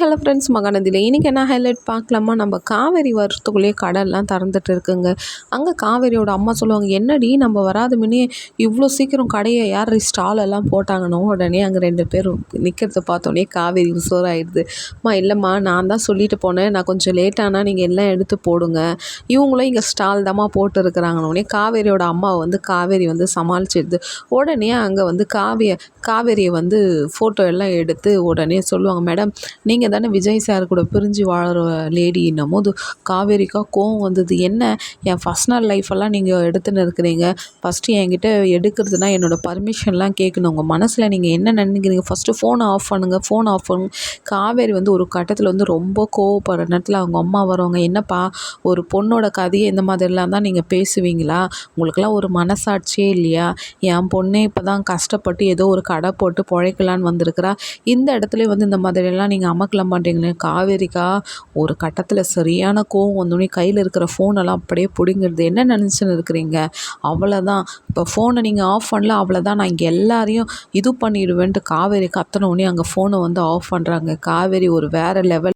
Hello friends மகாநதியில். இன்றைக்கி என்ன highlight பார்க்கலாமா? நம்ம காவேரி வரத்துக்குள்ளேயே கடல்லாம் திறந்துட்டு இருக்குங்க. அங்கே காவேரியோட அம்மா சொல்லுவாங்க என்னடி நம்ம வராத முன்னே இவ்வளோ சீக்கிரம் கடையை யார் ஸ்டாலெல்லாம் போட்டாங்கன்னோ? உடனே அங்கே ரெண்டு பேரும் நிற்கிறத பார்த்தோன்னே காவேரி உசோர் ஆயிடுது அம்மா இல்லைம்மா நான் தான் சொல்லிட்டு போனேன். நான் கொஞ்சம் லேட்டானா நீங்கள் எல்லாம் எடுத்து போடுங்க. இவங்களும் இங்கே ஸ்டால் தாம்மா போட்டுருக்குறாங்கன்னொடனே காவேரியோட அம்மா வந்து காவேரி வந்து சமாளிச்சிடுது. உடனே அங்கே வந்து காவிய காவேரியை வந்து ஃபோட்டோ எல்லாம் எடுத்து உடனே சொல்லுவாங்க மேடம் நீங்கள் தானே விஜய் சார் கூட பிரிஞ்சு வாழ்கிற லேடின்னும் போது காவேரிக்கா கோவம் வந்தது. என்ன? என் பர்சனல் லைஃப்பெல்லாம் நீங்கள் எடுத்துன்னு இருக்கிறீங்க ஃபஸ்ட்டு என்கிட்ட எடுக்கிறதுனா என்னோடய பர்மிஷன்லாம் கேட்கணும். உங்கள் மனசில் நீங்கள் என்ன நினைக்கிறீங்க? ஃபஸ்ட்டு ஃபோனை ஆஃப் பண்ணுங்கள் ஃபோன் ஆஃப் பண்ணுங்க. காவேரி வந்து ஒரு கட்டத்தில் வந்து ரொம்ப கோவப்படுற நேரத்தில் அவங்க அம்மா வரவங்க என்னப்பா ஒரு பொண்ணோட கதையை இந்த மாதிரிலாம் தான் நீங்கள் பேசுவீங்களா? உங்களுக்கெல்லாம் ஒரு மனசாட்சியே இல்லையா? என் பொண்ணே இப்போ தான் கஷ்டப்பட்டு ஏதோ ஒரு கடை போட்டு பிழைக்கலான்னு வந்திருக்கிறா. இந்த இடத்துல வந்து இந்த மாதிரியெல்லாம் நீங்கள் அமக்கல பார்க்கல மாட்டேங்களே. காவேரிக்கா ஒரு கட்டத்தில் சரியான கோவம் வந்தோடனே கையில் இருக்கிற ஃபோனெல்லாம் அப்படியே பிடுங்கிடுது என்ன நினச்சின்னு இருக்கிறீங்க? அவ்வளோதான் இப்போ ஃபோனை நீங்கள் ஆஃப் பண்ணல அவ்வளோதான் நான் இங்கே எல்லாரையும் இது பண்ணிடுவேன்ட்டு காவேரி கத்தனோடனே அங்கே ஃபோனை வந்து ஆஃப் பண்ணுறாங்க காவேரி ஒரு வேறு லெவல்